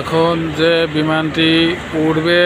এখন যে বিমানটি উড়বে,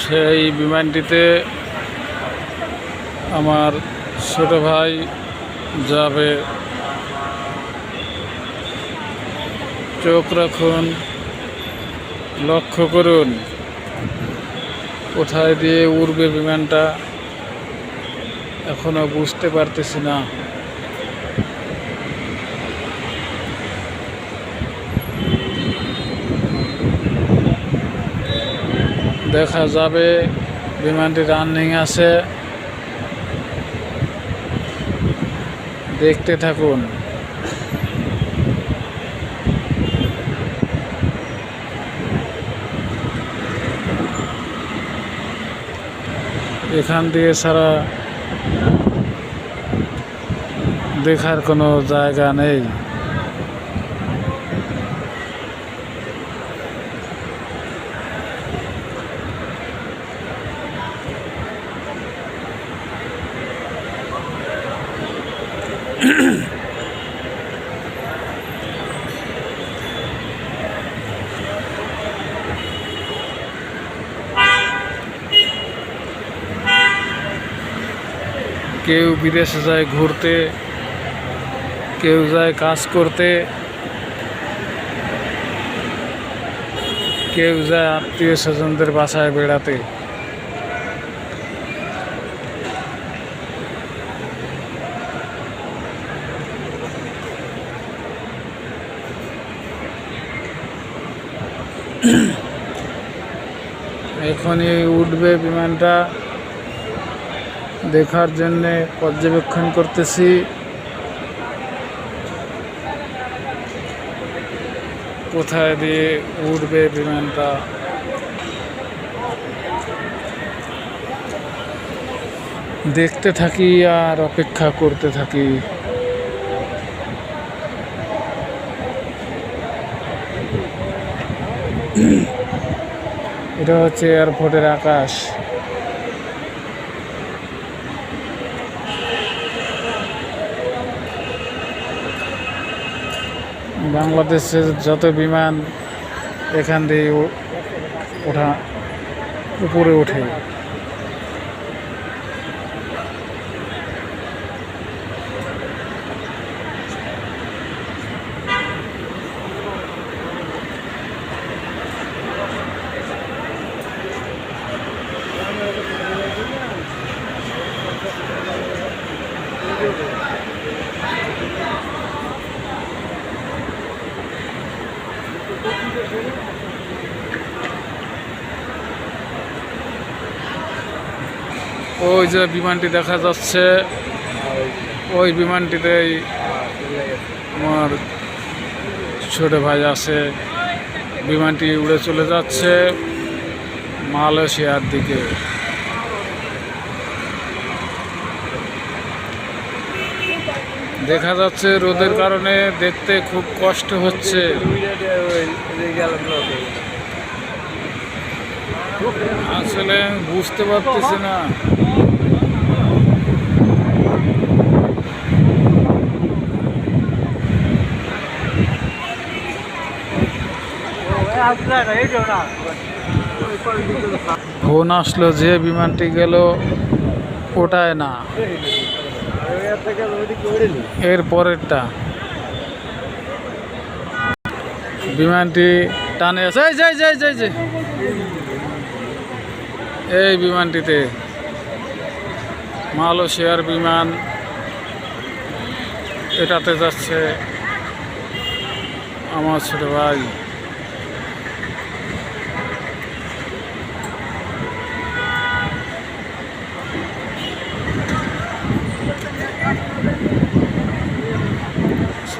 সেই বিমানটিতে আমার ছোট ভাই যাবে। চোখ রাখুন, লক্ষ্য করুন, কোথায় দিয়ে উড়বে বিমানটা, এখনও বুঝতে পারতেছি না। দেখা যাবে। বিমানটি রানিং আছে। দেখতে থাকুন। এখান দিয়ে ছাড়া দেখার কোনো জায়গা নেই। কেউ বিদেশে যায় ঘুরতে কেউ যায় কাজ করতে কেউ যায় আত্মীয় স্বজনদের বাসায় বেড়াতে এখনই উঠবে বিমানটা। দেখার জন্যে পর্যবেক্ষণ করতেছি। কোথায় দিয়ে উঠবে বিমানটা? দেখতে থাকি আর অপেক্ষা করতে থাকি। এটা হচ্ছে এয়ারপোর্টের আকাশ। বাংলাদেশের যত বিমান এখান দিয়ে ওঠা উপরে ওঠে। ওই যে বিমানটি দেখা যাচ্ছে, ওই বিমানটিতেই আমার ছোট ভাই আছে। বিমানটি উড়ে চলে যাচ্ছে মালয়েশিয়ার দিকে। দেখা যাচ্ছে রোদের কারণে দেখতে খুব কষ্ট হচ্ছে। আসলে বুঝতে পারতেছি না। ফোন আসলো যে বিমানটি গেল, ওটায় না। এর পরেরটা। বিমানটি টানে এই বিমানটিতে মালয়েশিয়ার বিমান এটাতে যাচ্ছে আমার ছোট ভাই।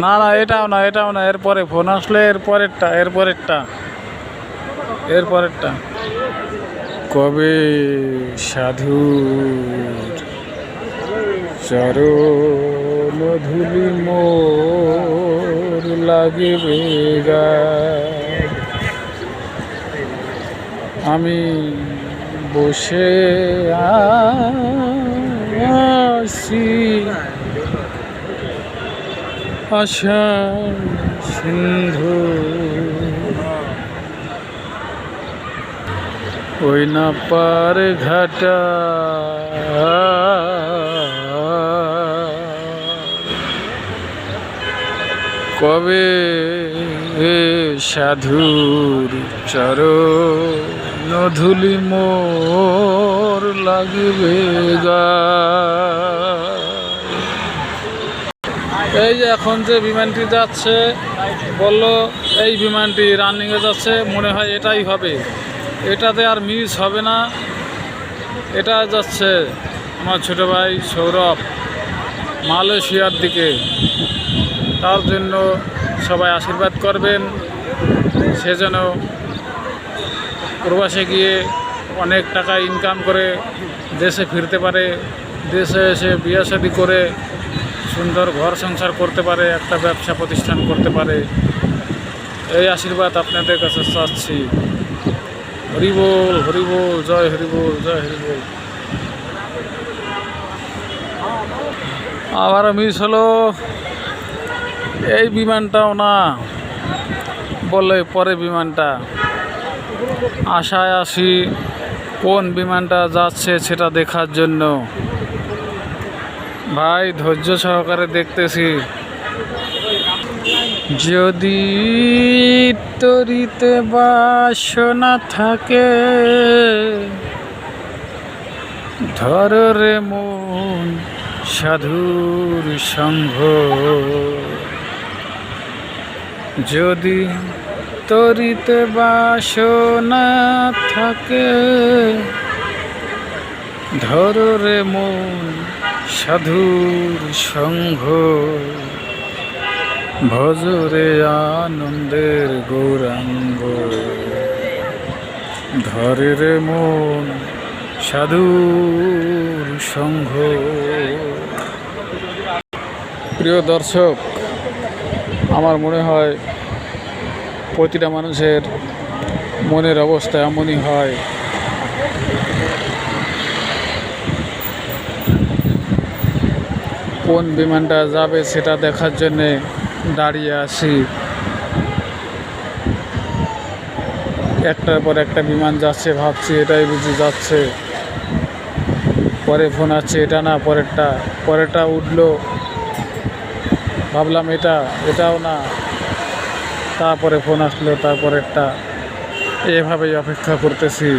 না না, এটাও না এটাও না, এরপরে ফোন আসলে এর পরেরটা এর এরপরেরটা কবে সাধু চরণ ধুলি মোর লাগিবে গায়। আমি বসে আছি আশা সিন্ধু। ওই না পার ঘাটা। কবে সাধুর চর নধুলি মোর লাগবে গা? এই যে এখন যে বিমানটি যাচ্ছে, বলল এই বিমানটি রানিংয়ে যাচ্ছে, মনে হয় এটাই হবে। এটাতে আর মিস হবে না। এটা যাচ্ছে আমার ছোটো ভাই সৌরভ, মালয়েশিয়ার দিকে। তার জন্য সবাই আশীর্বাদ করবেন। সে যেন প্রবাসে গিয়ে অনেক টাকা ইনকাম করে দেশে ফিরতে পারে, দেশে এসে বিয়ে শাদি করে সুন্দর ঘর সংসার করতে পারে, একটা ব্যবসা প্রতিষ্ঠান করতে পারে। এই আশীর্বাদ আপনাদের কাছে চাচ্ছি। হরিবোল হরিবোল, জয় হরিবোল জয় হরিবোল। আবার মিস হলো। এই বিমানটাও না। বললে পরে বিমানটা। আশায় আসি কোন বিমানটা যাচ্ছে সেটা দেখার জন্য। ভাই, ধৈর্য সহকারে দেখতেছি। যদি তরিতে বাসনা থাকে, ধর রে মন সাধুর সংঘ যদি তরিতে বাসনা থাকে, ধর রে মন সাধুর সংঘ। ভজরে আনন্দের গৌরাঙ্গ। ধরে মন সাধুর সংঘ। প্রিয় দর্শক, আমার মনে হয় প্রতিটা মানুষের মনের অবস্থা এমনই হয়। কোন বিমানটা যাবে সেটা দেখার জন্যে দাঁড়িয়ে আছি। একটার পর একটা বিমান যাচ্ছে, ভাবছি এটাই বুঝি যাচ্ছে। পরে ফোন আসছে, এটা না, পরেরটা। পরেরটা উঠল, ভাবলাম এটা, এটাও না। তারপরে ফোন আসলো, তারপরেরটা। এভাবেই অপেক্ষা করতেছি।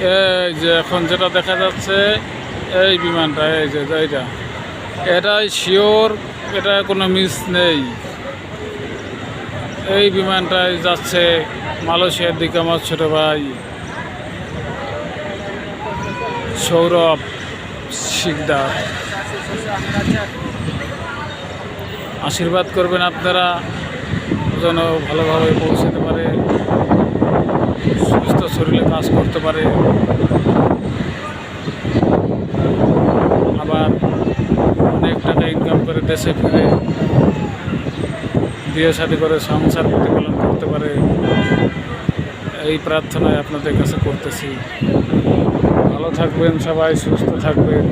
এই যে এখন যেটা দেখা যাচ্ছে, এই বিমানটা, এই যে এইটা, এটাই শিওর এটা কোনো মিস নেই। এই বিমানটাই যাচ্ছে মালয়েশিয়ার দিকে আমার ছোটো ভাই, সৌরভ শিকদার। আশীর্বাদ করবেন আপনারা, যেন ভালোভাবে পৌঁছাতে পারে। শরীরে কাজ করতে পারে। আবার অনেক টাকা ইনকাম করে দেশে ফিরে, বিয়ে শাদি করে, সংসার প্রতিপালন করতে পারে। এই প্রার্থনায় আপনাদের কাছে করতেছি। ভালো থাকবেন সবাই, সুস্থ থাকবেন।